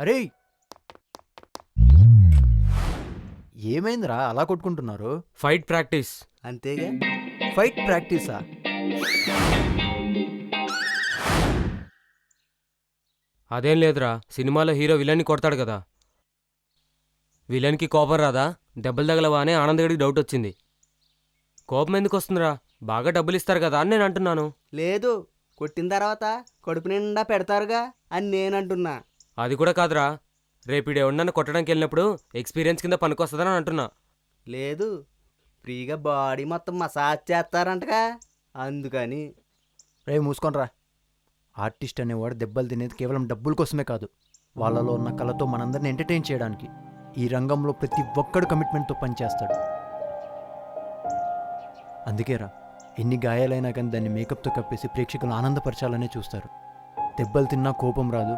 అరే ఏమైందిరా? అలా కొట్టుకుంటున్నారు? Fight practice. అంతేగా? ఫైట్ ప్రాక్టీసా? అదేం లేదురా. సినిమాలో హీరో విలన్ని కొడతాడు కదా. విలన్కి కోపం రాదా? దెబ్బలు తగలవా అని ఆనందగడికి డౌట్ వచ్చింది. కోపం ఎందుకు వస్తుందిరా? బాగా డబ్బులు ఇస్తారు కదా అని నేను అంటున్నాను. లేదు. కొట్టిన తర్వాత కడుపు నిండా పెడతారుగా అని నేను అంటున్నా. అది కూడా కాదురా. రేపు ఈడు ఎవరినన్నా కొట్టడానికి వెళ్ళినప్పుడు ఎక్స్పీరియన్స్ కింద పనికొస్తుందని అంటున్నా. లేదు. ఫ్రీగా బాడీ మొత్తం మసాజ్ చేస్తారంటగా. అందుకని. రే మూసుకోనరా ఆర్టిస్ట్ అనేవాడు దెబ్బలు తినేది కేవలం డబ్బుల కోసమే కాదు. వాళ్ళలో ఉన్న కళతో మనందరిని ఎంటర్టైన్ చేయడానికి ఈ రంగంలో ప్రతి ఒక్కడు కమిట్మెంట్తో పనిచేస్తాడు. అందుకేరా ఎన్ని గాయాలైనా కానీ దాన్ని మేకప్తో కప్పేసి ప్రేక్షకులు ఆనందపరచాలనే చూస్తారు. దెబ్బలు తిన్నా కోపం రాదు